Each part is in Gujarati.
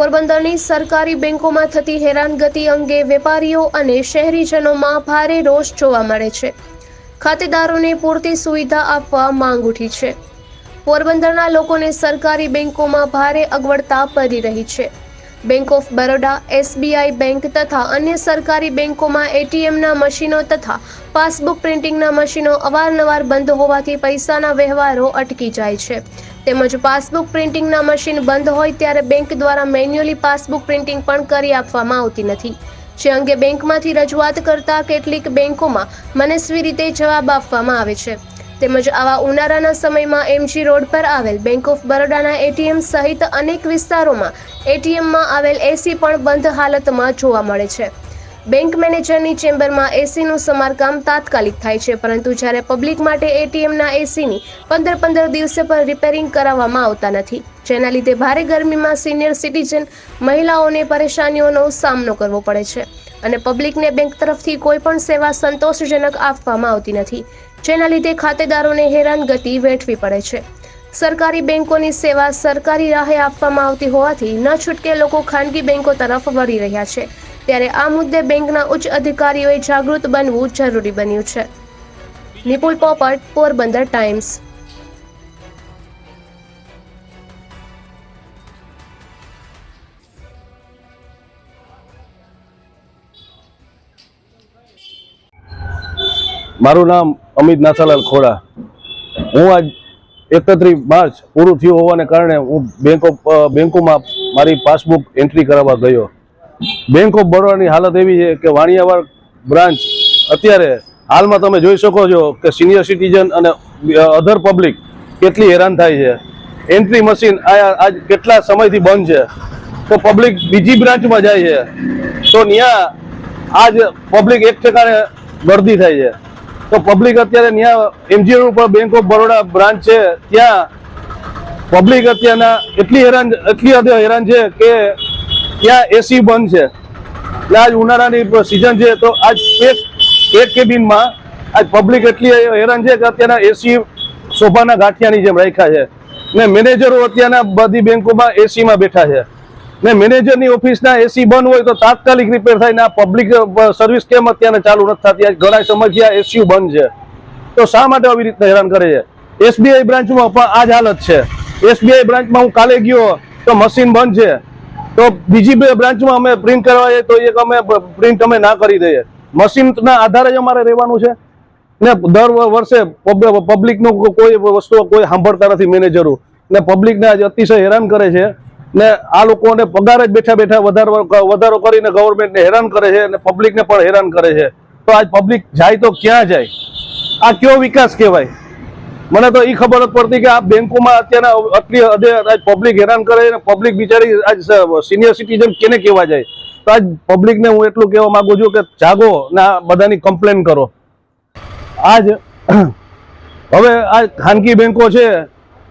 પોરબંદરની સરકારી બેંકોમાં થતી હેરાનગતિ અંગે વેપારીઓ અને શહેરીજનોમાં ભારે રોષ જોવા મળે છે. ખાતેદારોને પૂરતી સુવિધા આપવા માંગ ઉઠી છે. પોરબંદરના લોકોને સરકારી બેંકોમાં ભારે અગવડતા પડી રહી છે. Bank of Baroda, SBI bank તથા અન્ય સરકારી બેંકોમાં એટીએમના મશીનો તથા પાસબુક પ્રિન્ટિંગના મશીનો અવારનવાર બંધ હોવાથી પૈસાના વ્યવહારો અટકી જાય છે. તેમજ પાસબુક પ્રિન્ટિંગના મશીન બંધ હોય ત્યારે બેંક દ્વારા મેન્યુઅલી પાસબુક પ્રિન્ટિંગ પણ કરી આપવામાં આવતી નથી. જે અંગે બેંકમાંથી રજૂઆત કરતા કેટલીક બેંકોમાં મનસ્વી રીતે જવાબ આપવામાં આવે છે. તેમજ આવા ઉનાળાના સમયમાં એમજી રોડ પર આવેલ બેંક ઓફ બરોડાના એટીએમ સહિત અનેક વિસ્તારોમાં એટીએમમાં આવેલ એસી પણ બંધ હાલતમાં જોવા મળે છે. બેંક મેનેજરની ચેમ્બરમાં એસીનું સમારકામ તાત્કાલિક થાય છે, પરંતુ જ્યારે પબ્લિક માટે એટીએમના એસીની પંદર પંદર દિવસે પર રિપેરિંગ કરાવવામાં આવતા નથી. જેના લીધે ભારે ગરમીમાં સિનિયર સિટીઝન મહિલાઓને પરેશાનીઓનો સામનો કરવો પડે છે અને પબ્લિકને બેંક તરફથી કોઈ પણ સેવા સંતોષજનક આપવામાં આવતી નથી, જેના લીધે ખાતેદારોને હેરાનગતિ વેઠવી પડે છે. સરકારી બેંકોની સેવા સરકારી રાહે આપવામાં આવતી હોવાથી ન છૂટકે લોકો ખાનગી બેંકો તરફ વળી રહ્યા છે. ત્યારે આ મુદ્દે બેંકના ઉચ્ચ અધિકારીઓએ જાગૃત બનવું જરૂરી બન્યું છે. નિપુલ પોપટ, પોરબંદર ટાઈમ્સ. મારું નામ અમિત નાથાલાલ ખોડા. હું આજ એકત્રીસ માર્ચ પૂરું થયું હોવાને કારણે હું બેંક ઓફ બેંકોમાં મારી પાસબુક એન્ટ્રી કરાવવા ગયો. બેંક ઓફ બરોડાની હાલત એવી છે કે વાણિયાવાડ બ્રાન્ચ અત્યારે હાલમાં તમે જોઈ શકો છો કે સિનિયર સિટીઝન અને અધર પબ્લિક કેટલી હેરાન થાય છે. એન્ટ્રી મશીન આજ કેટલા સમયથી બંધ છે. તો પબ્લિક બીજી બ્રાન્ચમાં જાય છે. તો ત્યાં આજ પબ્લિક એક ટકાને ગરદી થાય છે. તો પબ્લિક અત્યારે ત્યાં એમજી રોડ ઉપર બેંક ઓફ બરોડા બ્રાન્ચ છે. ત્યાં પબ્લિક અત્યારના એટલી હેરાન, એટલી હદે હેરાન છે કે ત્યાં એસી બંધ છે. એટલે આજ ઉનાળાની સિઝન છે, તો આજ એક એક કેબિનમાં આજ પબ્લિક એટલી હેરાન છે કે અત્યારના એસી શોભાના ગાંઠિયાની જેમ રાખ્યા છે. ને મેનેજરો અત્યારના બધી બેંકોમાં એસીમાં બેઠા છે. ને મેનેજરની ઓફિસના એસી બંધ હોય તો તાત્કાલિક રિપેર થાય ને આ પબ્લિક સર્વિસ કેમ અત્યારે ચાલુ નથી થતી? આજ ઘણા સમજ્યા એસયુ બંધ છે. તો શા માટે આવી રીતના હેરાન કરે છે? એસબીઆઈ બ્રાન્ચમાં પણ આ જ હાલત છે. એસબીઆઈ બ્રાન્ચમાં હું કાલે ગયો તો મશીન બંધ છે. તો બીજી બ્રાન્ચમાં અમે પ્રિન્ટ કરવા જઈએ તો એક અમે પ્રિન્ટ અમે ના કરી દઈએ. મશીનના આધારે જ અમારે રહેવાનું છે. ને દર વર્ષે પબ્લિકનું કોઈ વસ્તુ કોઈ સાંભળતા નથી મેનેજરો ને પબ્લિકને આજે અતિશય હેરાન કરે છે. ને આ લોકોને પગાર જ બેઠા બેઠા વધારો વધારો કરીને ગવર્મેન્ટને હેરાન કરે છે અને પબ્લિકને પણ હેરાન કરે છે. તો આજ પબ્લિક જાય તો ક્યાં જાય? આ કયો વિકાસ કહેવાય? મને તો એ ખબર જ પડતી કે આ બેંકોમાં અત્યારના પબ્લિક હેરાન કરે અને પબ્લિક બિચારી આજ સિનિયર સિટીઝન કેને કહેવા જાય? તો આજ પબ્લિકને હું એટલું કહેવા માંગુ છું કે જાગો ને બધાની કમ્પ્લેન કરો. આજ હવે આ ખાનગી બેંકો છે,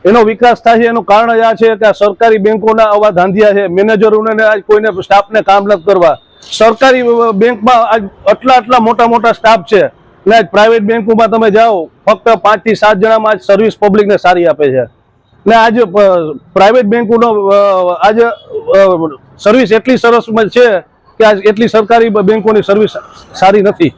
એનો વિકાસ થાય છે, એનું કારણ જ આ છે કે આ સરકારી બેંકોના આવા ધાંધિયા છે, મેનેજરોને આજ કોઈને સ્ટાફને કામ નથી કરવા. સરકારી બેંકમાં આજ આટલા આટલા મોટા મોટા સ્ટાફ છે. ને જ પ્રાઇવેટ બેંકોમાં તમે જાઓ, ફક્ત પાંચથી સાત જણામાં આજ સર્વિસ પબ્લિકને સારી આપે છે. ને આજ પ્રાઇવેટ બેંકોનો આજ સર્વિસ એટલી સરસ છે કે આજ એટલી સરકારી બેંકોની સર્વિસ સારી નથી.